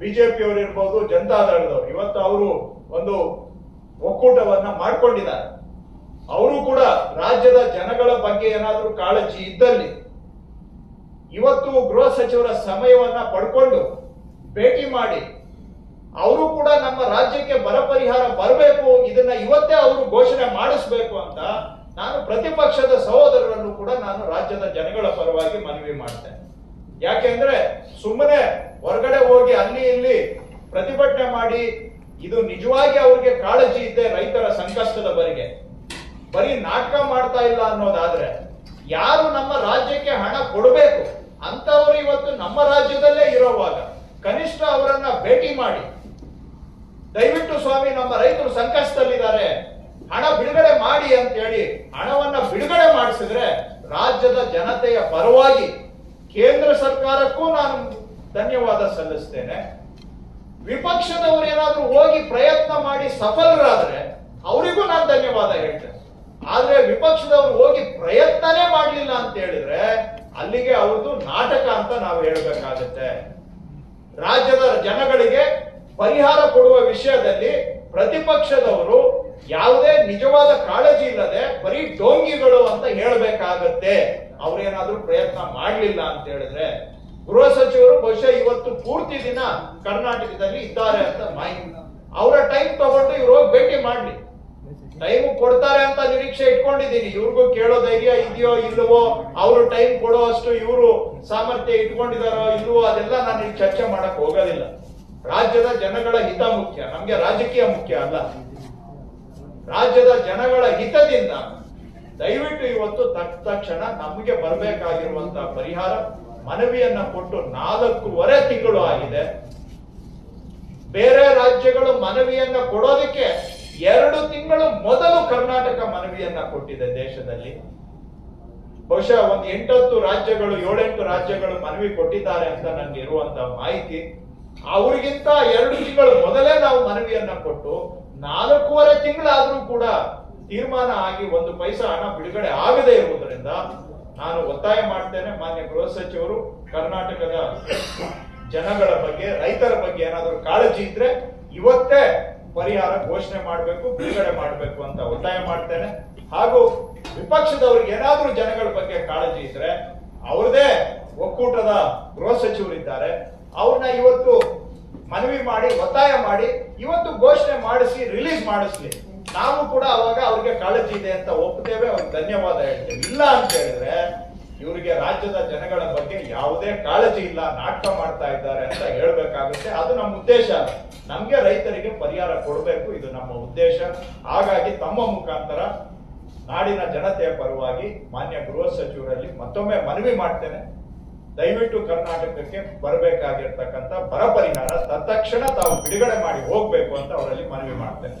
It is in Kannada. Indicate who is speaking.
Speaker 1: ಬಿಜೆಪಿಯವರು ಇರ್ಬೋದು, ಜನತಾದಳದವರು. ಇವತ್ತು ಅವರು ಒಂದು ಒಕ್ಕೂಟವನ್ನ ಮಾಡಿಕೊಂಡಿದ್ದಾರೆ. ಅವರು ಕೂಡ ರಾಜ್ಯದ ಜನಗಳ ಬಗ್ಗೆ ಏನಾದರೂ ಕಾಳಜಿ ಇದ್ದಲ್ಲಿ ಇವತ್ತು ಗೃಹ ಸಚಿವರ ಸಮಯವನ್ನ ಪಡ್ಕೊಂಡು ಭೇಟಿ ಮಾಡಿ ಅವರು ಕೂಡ ನಮ್ಮ ರಾಜ್ಯಕ್ಕೆ ಬರ ಪರಿಹಾರ ಬರಬೇಕು, ಇದನ್ನ ಇವತ್ತೇ ಅವರು ಘೋಷಣೆ ಮಾಡಿಸ್ಬೇಕು ಅಂತ ನಾನು ಪ್ರತಿಪಕ್ಷದ ಸಹೋದರರನ್ನು ಕೂಡ ನಾನು ರಾಜ್ಯದ ಜನಗಳ ಪರವಾಗಿ ಮನವಿ ಮಾಡ್ತೇನೆ. ಯಾಕೆಂದ್ರೆ ಸುಮ್ಮನೆ ಹೊರಗಡೆ ಹೋಗಿ ಅಲ್ಲಿ ಇಲ್ಲಿ ಪ್ರತಿಭಟನೆ ಮಾಡಿ ಇದು ನಿಜವಾಗಿ ಅವ್ರಿಗೆ ಕಾಳಜಿ ಇದೆ ರೈತರ ಸಂಕಷ್ಟದ ಬರಿಗೆ. ಬರೀ ನಾಟಕ ಮಾಡ್ತಾ ಇಲ್ಲ ಅನ್ನೋದಾದ್ರೆ ಯಾರು ನಮ್ಮ ರಾಜ್ಯಕ್ಕೆ ಹಣ ಕೊಡಬೇಕು? ಅಂತವರು ಇವತ್ತು ನಮ್ಮ ರಾಜ್ಯದಲ್ಲೇ ಇರೋವಾಗ ಕನಿಷ್ಠ ಅವರನ್ನ ಭೇಟಿ ಮಾಡಿ. ದಯವಿಟ್ಟು ಸ್ವಾಮಿ, ನಮ್ಮ ರೈತರು ಸಂಕಷ್ಟದಲ್ಲಿದ್ದಾರೆ. ಹಣ ಬಿಡುಗಡೆ ಮಾಡಿ ಅಂತ ಹೇಳಿ ಹಣವನ್ನ ಬಿಡುಗಡೆ ಮಾಡಿಸಿದ್ರೆ ರಾಜ್ಯದ ಜನತೆಯ ಪರವಾಗಿ ಕೇಂದ್ರ ಸರ್ಕಾರಕ್ಕೂ ನಾನು ಧನ್ಯವಾದ ಸಲ್ಲಿಸ್ತೇನೆ. ವಿಪಕ್ಷದವರು ಏನಾದ್ರೂ ಹೋಗಿ ಪ್ರಯತ್ನ ಮಾಡಿ ಸಫಲರಾದ್ರೆ ಅವರಿಗೂ ನಾನು ಧನ್ಯವಾದ ಹೇಳ್ತೇನೆ. ಆದ್ರೆ ವಿಪಕ್ಷದವರು ಹೋಗಿ ಪ್ರಯತ್ನನೇ ಮಾಡಲಿಲ್ಲ ಅಂತ ಹೇಳಿದ್ರೆ ಅಲ್ಲಿಗೆ ಅವ್ರದ್ದು ನಾಟಕ ಅಂತ ನಾವು ಹೇಳಬೇಕಾಗತ್ತೆ. ರಾಜ್ಯದ ಜನಗಳಿಗೆ ಪರಿಹಾರ ಕೊಡುವ ವಿಷಯದಲ್ಲಿ ಪ್ರತಿಪಕ್ಷದವರು ಯಾವುದೇ ನಿಜವಾದ ಕಾಳಜಿ ಇಲ್ಲದೆ ಬರೀ ಡೋಂಗಿಗಳು ಅಂತ ಹೇಳಬೇಕಾಗತ್ತೆ. ಅವ್ರೇನಾದ್ರೂ ಪ್ರಯತ್ನ ಮಾಡಲಿಲ್ಲ ಅಂತ ಹೇಳಿದ್ರೆ ಗೃಹ ಸಚಿವರು ಬಹುಶಃ ಇವತ್ತು ಪೂರ್ತಿ ದಿನ ಕರ್ನಾಟಕದಲ್ಲಿ ಇದ್ದಾರೆ ಅಂತ ಮಾಹಿತಿ. ಅವರ ಟೈಮ್ ತಗೊಂಡು ಇವ್ರು ಹೋಗಿ ಭೇಟಿ ಮಾಡ್ಲಿ. ಟೈಮ್ ಕೊಡ್ತಾರೆ ಅಂತ ನಿರೀಕ್ಷೆ ಇಟ್ಕೊಂಡಿದ್ದೀನಿ. ಇವ್ರಿಗೂ ಕೇಳೋ ಧೈರ್ಯ ಇದೆಯೋ ಇಲ್ಲವೋ, ಅವರು ಟೈಮ್ ಕೊಡೋ ಅಷ್ಟು ಇವರು ಸಾಮರ್ಥ್ಯ ಇಟ್ಕೊಂಡಿದಾರೋ ಇಲ್ವೋ ಅದೆಲ್ಲ ನಾನು ಇಲ್ಲಿ ಚರ್ಚೆ ಮಾಡಕ್ ಹೋಗೋದಿಲ್ಲ. ರಾಜ್ಯದ ಜನಗಳ ಹಿತ ಮುಖ್ಯ. ನಮ್ಗೆ ರಾಜಕೀಯ ಮುಖ್ಯ ಅಲ್ಲ. ರಾಜ್ಯದ ಜನಗಳ ಹಿತದಿಂದ ದಯವಿಟ್ಟು ಇವತ್ತು ತಕ್ ತಕ್ಷಣ ನಮಗೆ ಬರಬೇಕಾಗಿರುವಂತಹ ಪರಿಹಾರ ಮನವಿಯನ್ನ ಕೊಟ್ಟು ನಾಲ್ಕೂವರೆ ತಿಂಗಳು ಆಗಿದೆ. ಬೇರೆ ರಾಜ್ಯಗಳು ಮನವಿಯನ್ನ ಕೊಡೋದಕ್ಕೆ ಎರಡು ತಿಂಗಳು ಮೊದಲು ಕರ್ನಾಟಕ ಮನವಿಯನ್ನ ಕೊಟ್ಟಿದೆ ದೇಶದಲ್ಲಿ. ಬಹುಶಃ ಒಂದು ಎಂಟತ್ತು ರಾಜ್ಯಗಳು, ಏಳೆಂಟು ರಾಜ್ಯಗಳು ಮನವಿ ಕೊಟ್ಟಿದ್ದಾರೆ ಅಂತ ನನಗೆ ಇರುವಂತ ಮಾಹಿತಿ. ಅವ್ರಿಗಿಂತ ಎರಡು ತಿಂಗಳು ಮೊದಲೇ ನಾವು ಮನವಿಯನ್ನ ಕೊಟ್ಟು ನಾಲ್ಕೂವರೆ ತಿಂಗಳಾದ್ರೂ ಕೂಡ ತೀರ್ಮಾನ ಆಗಿ ಒಂದು ಪೈಸಾ ಹಣ ಬಿಡುಗಡೆ ಆಗದೇ ಇರುವುದರಿಂದ ನಾನು ಒತ್ತಾಯ ಮಾಡ್ತೇನೆ. ಮಾನ್ಯ ಗೃಹ ಸಚಿವರು, ಕರ್ನಾಟಕದ ಜನಗಳ ಬಗ್ಗೆ, ರೈತರ ಬಗ್ಗೆ ಏನಾದರೂ ಕಾಳಜಿ ಇದ್ರೆ ಇವತ್ತೇ ಪರಿಹಾರ ಘೋಷಣೆ ಮಾಡಬೇಕು, ಬಿಡುಗಡೆ ಮಾಡಬೇಕು ಅಂತ ಒತ್ತಾಯ ಮಾಡ್ತೇನೆ. ಹಾಗೂ ವಿಪಕ್ಷದವ್ರಿಗೆ ಏನಾದರೂ ಜನಗಳ ಬಗ್ಗೆ ಕಾಳಜಿ ಇದ್ರೆ ಅವ್ರದೇ ಒಕ್ಕೂಟದ ಗೃಹ ಸಚಿವರಿದ್ದಾರೆ ಅವ್ರನ್ನ ಇವತ್ತು ಮನವಿ ಮಾಡಿ, ಒತ್ತಾಯ ಮಾಡಿ, ಇವತ್ತು ಘೋಷಣೆ ಮಾಡಿಸಿ, ರಿಲೀಸ್ ಮಾಡಿಸ್ಲಿ. ನಾವು ಕೂಡ ಅವಾಗ ಅವ್ರಿಗೆ ಕಾಳಜಿ ಇದೆ ಅಂತ ಒಪ್ಪುತ್ತೇವೆ ಅವ್ರಿಗೆ ಧನ್ಯವಾದ ಹೇಳ್ತೇವೆ. ಇಲ್ಲ ಅಂತ ಹೇಳಿದ್ರೆ ಇವರಿಗೆ ರಾಜ್ಯದ ಜನಗಳ ಬಗ್ಗೆ ಯಾವುದೇ ಕಾಳಜಿ ಇಲ್ಲ, ನಾಟಕ ಮಾಡ್ತಾ ಇದ್ದಾರೆ ಅಂತ ಹೇಳ್ಬೇಕಾಗುತ್ತೆ. ಅದು ನಮ್ಮ ಉದ್ದೇಶ. ನಮಗೆ ರೈತರಿಗೆ ಪರಿಹಾರ ಕೊಡಬೇಕು, ಇದು ನಮ್ಮ ಉದ್ದೇಶ. ಹಾಗಾಗಿ ತಮ್ಮ ಮುಖಾಂತರ ನಾಡಿನ ಜನತೆಯ ಪರವಾಗಿ ಮಾನ್ಯ ಗೃಹ ಸಚಿವರಲ್ಲಿ ಮತ್ತೊಮ್ಮೆ ಮನವಿ ಮಾಡ್ತೇನೆ. ದಯವಿಟ್ಟು ಕರ್ನಾಟಕಕ್ಕೆ ಬರಬೇಕಾಗಿರ್ತಕ್ಕಂಥ ಬರ ಪರಿಹಾರ ತತ್ಕ್ಷಣ ತಾವು ಬಿಡುಗಡೆ ಮಾಡಿ ಹೋಗ್ಬೇಕು ಅಂತ ಅವರಲ್ಲಿ ಮನವಿ ಮಾಡ್ತೇನೆ.